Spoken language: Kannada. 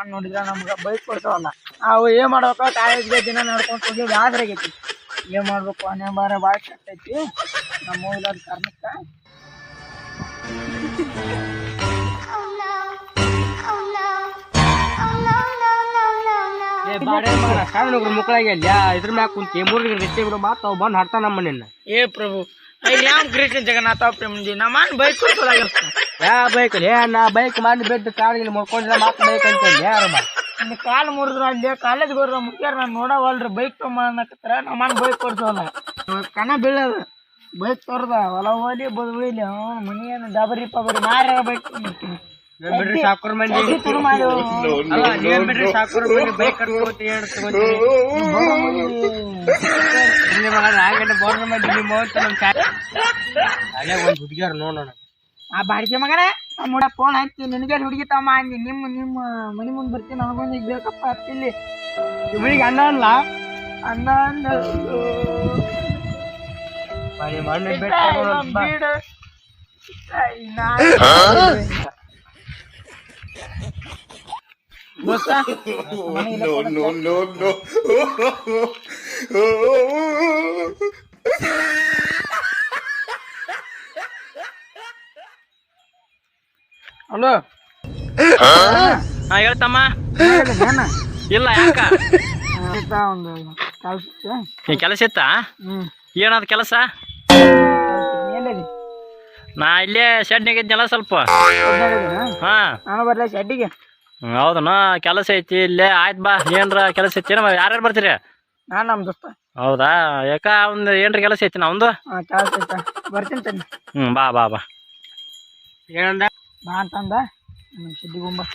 ನಮ್ಮನ್ನ ನೋಡಿದ್ರೆ ನಮ್ಗೆ ಬೈಕ್ ಕೊಡ್ತಾವಲ್ಲ ಅವು ಏನ್ ಮಾಡ್ಬೇಕು ಕಾಲೇಜ್ಗೆ ದಿನ ನಡ್ಕೊಂಡು ಹೋಗಿ ಬ್ಯಾಸ್ರ ಆಗೈತಿ. ಏನ್ ಮಾಡ್ಬೇಕು ಅನ್ನೋ ಬಾರ ಭಾಳ ಕಷ್ಟ ಐತಿ. ನಮ್ಮ ಇಲ್ಲದ ಕಾರಣಕ್ಕೆ. ಮಕ್ಕಳಾಗಿ ಅಲ್ಲ ಇದ್ರ ಮ್ಯಾಗ ಕುಂತಿ ಮೂರ್ ರಸ್ತೆ ಬಿಡು ಮಾತು ಅವು ಬಂದು ಹಡ್ತಾನ ಏ ಪ್ರಭು ಇಲ್ಲಿ ಯಾವ ಕೃಷ್ಣ ಜಗನ್ನಾಥ ಪ್ರೇಮಜಿ ನಮ್ಮನ್ನ ಬೈಕ್ ಕೊಡ್ಸೋದಾಗಿರ್ತ ಯಾ ಬೈಕ್ ಏ ನಾ ಬೈಕ್ ಮಾಡಿ ಬೆಡ್ ಕಾಡಿಗೆ ಮುರ್ಕೊಂಡಿಲ್ಲ ಮಾತು ಬೈಕ್ ಅಂತ ಯಾರ ಇಲ್ಲಿ ಕಾಲು ಮುರಿದ್ರ ಅಲ್ಲಿ ಕಾಲೇಜ್ ಹೋದ್ರ ಮುಖ್ಯಾರ ನಾನು ನೋಡವಲ್ರಿ ಬೈಕ್ ತೊಗೊಂಬನ್ನಕತ್ರ ನಮ್ಮನ್ನ ಬೈಕ್ ಕೊಡ್ಸೋಲ್ಲ ಕಣ ಬೀಳದ. ಬೈಕ್ ತೋರ್ದ ಹೊಲ ಹೋಲಿ ಬದು ಹೋಯ್ಲಿ ಮನಿ ಏನು ಡಬರಿ ಪಬರಿ ಮಾರ ಬೈಕ್ ಬಿಡ್ರಿ ಸಾಕುರ್ ಮಂದಿ? ಬಿಡ್ರಿ ಸಾಕುರ್ ಮಂದಿ ಬೈಕ್ ಕಟ್ಕೋತಿ ಹೇಳ್ತೀವಿ ಇಲ್ಲಿ ಮಗ ನಾಗಂಡ ಬೋರ್ನ ಮಂದಿ ನಿಮ್ಮ ಚಾ ಅಲ್ಲೇ ಒಂದು ಹುಡುಗಿಯರು ನೋಡೋಣ ಆ ಬಾಡಿಗೆ ಮಗನ ನಮ್ಮ ಹುಡ ಫೋನ್ ಹಚ್ಚಿ ನಿನಗೆ ಹುಡುಗಿ ತಮ್ಮ ಅಂದಿ. ನಿಮ್ಮ ನಿಮ್ಮ ಮನಿ ಮುಂದೆ ಬರ್ತೀನಿ ನನಗೊಂದು ಈಗ ಬೇಕಪ್ಪ ಹತ್ತಿಲ್ಲಿ ಇವಳಿಗೆ ಅಣ್ಣ ಅಲ್ಲ. ಅನ್ನ ಅಂದ ಮನೆ ಮಣ್ಣು ಬೆಟ್ಟ ಬಾ. no. ಹಲೋ ಹಾ? ಹೇಳ್ತಮ್ಮ ಇಲ್ಲ ಯಾಕ? ಒಂದು ಕಳ್ಸಿ ಈ ಕೆಲಸ ಇತ್ತಾ? ಏನದ ಕೆಲಸ? ನಾ ಇಲ್ಲೇ ಶೆಡ್ನಾಗ ಇದ್ನಲ್ಲ ಸ್ವಲ್ಪ. ಹಾ. ನಾನು ಬರ್ಲ ಶೆಡ್ಡಿಗೆ. ಹೌದನ ಕೆಲಸ ಐತಿ ಇಲ್ಲೇ ಆಯ್ತು ಬಾ ಏನ್ರ ಕೆಲಸ ಐತಿ ನಮ್ಮ ಯಾರ್ಯಾರು ಬರ್ತೀರಿ? ನಾನು ನಮ್ಮ ದೋಸ್ತ. ಹೌದಾ? ಯಾಕ ಒಂದು ಏನ್ರ ಕೆಲಸ ಐತಿ ನಮ್ದು? ಹಾಂ ಕೆಲಸ ಐತ. ಬರ್ತೀನಿ ತನ್ನಿ ಹ್ಞೂ ಬಾ ಬಾ ಬಾ. ಏನಂದ? ಬಾ ಅಂತಂದ. ನಮ್ಮ ಶೆಡ್ಡಿಗೆ ಹೋಗ್ಬಾ